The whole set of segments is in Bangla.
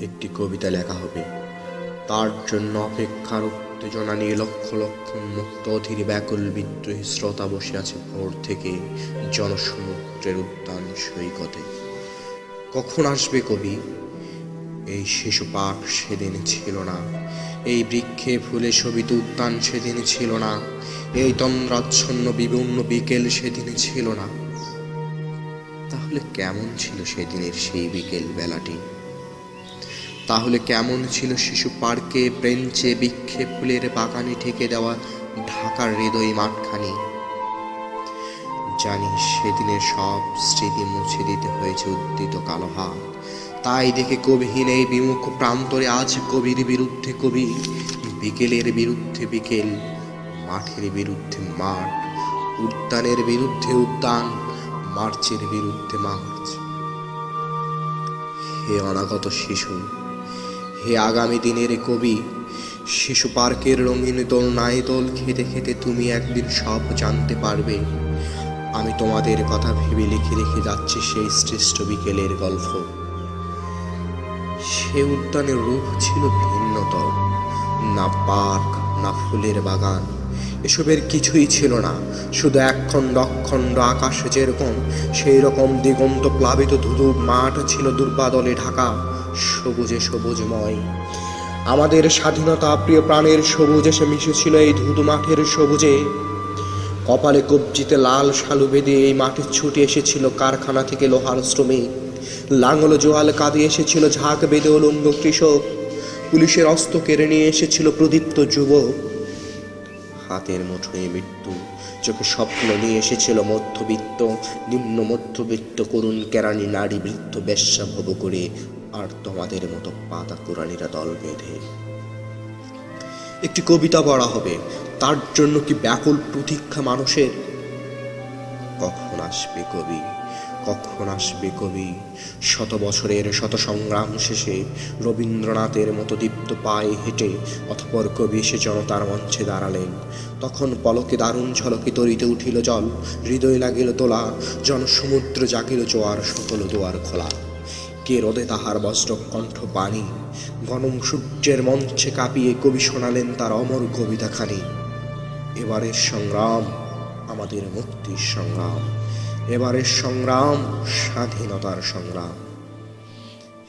একটি কবিতা লেখা হবে। তার জন্য অপেক্ষার উত্তেজনা নিয়ে লক্ষ লক্ষ মুক্ত অধীর ব্যাকুল বিদ্রোহী শ্রোতা বসে আছে ভোর থেকে জনসমুদ্রের উদ্যান সৈকতে। কখন আসবে কবি? এই শিশু পাক সেদিন ছিল না। এই বৃক্ষে ফুলে শোভিত উদ্যান সেদিন ছিল না। এই তন্দ্রাচ্ছন্ন বিভিন্ন বিকেল সেদিন ছিল না। তাহলে কেমন ছিল সেদিনের সেই বিকেল বেলাটি তাহলে কেমন ছিল শিশু পার্কে ব্রেঞ্চে বৃক্ষে ফুলের বাগানে ঠেকে দেওয়া ঢাকার হৃদয় মাঠখানি? জানি সেদিনের সব স্মৃতি মুছে দিতে হয়েছে উদ্দিত কালো হাত। তাই দেখে কবিহীন এই বিমুখ প্রান্তরে আজ কবির বিরুদ্ধে কবি বিকেলের বিরুদ্ধে বিকেল, মাঠের বিরুদ্ধে মাঠ, উদ্যানের বিরুদ্ধে উদ্যান, মার্চের বিরুদ্ধে মার্চ। হে অনাগত শিশু হে আগামী দিনের কবি, শিশু পার্কের রঙিন দোল নাই দোল খেতে খেতে তুমি একদিন সব জানতে পারবে। আমি তোমাদের কথা ভেবে লিখে রেখে যাচ্ছি সেই শ্রেষ্ঠ বিকেলের গল্প। সে উদ্যানের রূপ ছিল ভিন্নতর, না পার্ক, না ফুলের বাগান। এসবের কিছুই ছিল না। শুধু একখণ্ড অখণ্ড আকাশ যেরকম সেই রকম দিগন্ত প্লাবিত ধুধু মাঠ ছিল দুর্বাদলে ঢাকা, সবুজে সবুজময়। আমাদের স্বাধীনতা প্রিয় প্রাণের সবুজ এসে মিশেছিল এই ধুধু মাঠের সবুজে। কপালে কবজিতে লাল শালু বেঁধে এই মাঠে ছুটে এসেছিল কারখানা থেকে লোহার শ্রমিক লাঙল জোয়াল কাঁদে এসেছিল ঝাঁক বেঁধে উলঙ্গ কৃষক। পুলিশের অস্ত্র কেড়ে নিয়ে এসেছিল প্রদীপ্ত যুবক। হাতের মুঠোয় মৃত্যু। চোখে স্বপ্ন নিয়ে এসেছিল মধ্যবিত্ত, নিম্ন মধ্যবিত্ত করুণ কেরানি নারী বৃত্ত বেশ্যা ভব করে আর তোমাদের মতো পাতা কোরআনিরা দল বেঁধে। একটি কবিতা পড়া হবে, তার জন্য কি ব্যাকুল প্রতীক্ষা মানুষের? কখন আসবে কবি? কখন আসবে কবি? শত বছরের শত সংগ্রাম শেষে রবীন্দ্রনাথের মতো দীপ্ত পায়ে হেঁটে অথপর কবি এসে জনতার মঞ্চে দাঁড়ালেন। তখন পলকে দারুণ ঝলকে তরিতে উঠিল জল, হৃদয় লাগিল তোলা, জনসমুদ্র জাগিল জোয়ার সকল দোয়ার খোলা। কে রোদে তাহার বজ্র কণ্ঠ পানি? গনম সূর্যের মঞ্চে কাঁপিয়ে কবি শোনালেন তার অমর কবিতাখানি। এবারের সংগ্রাম, আমাদের মুক্তির সংগ্রাম। এবারের সংগ্রাম স্বাধীনতার সংগ্রাম।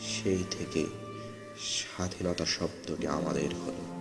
সেই থেকে স্বাধীনতা শব্দটি আমাদের হলো।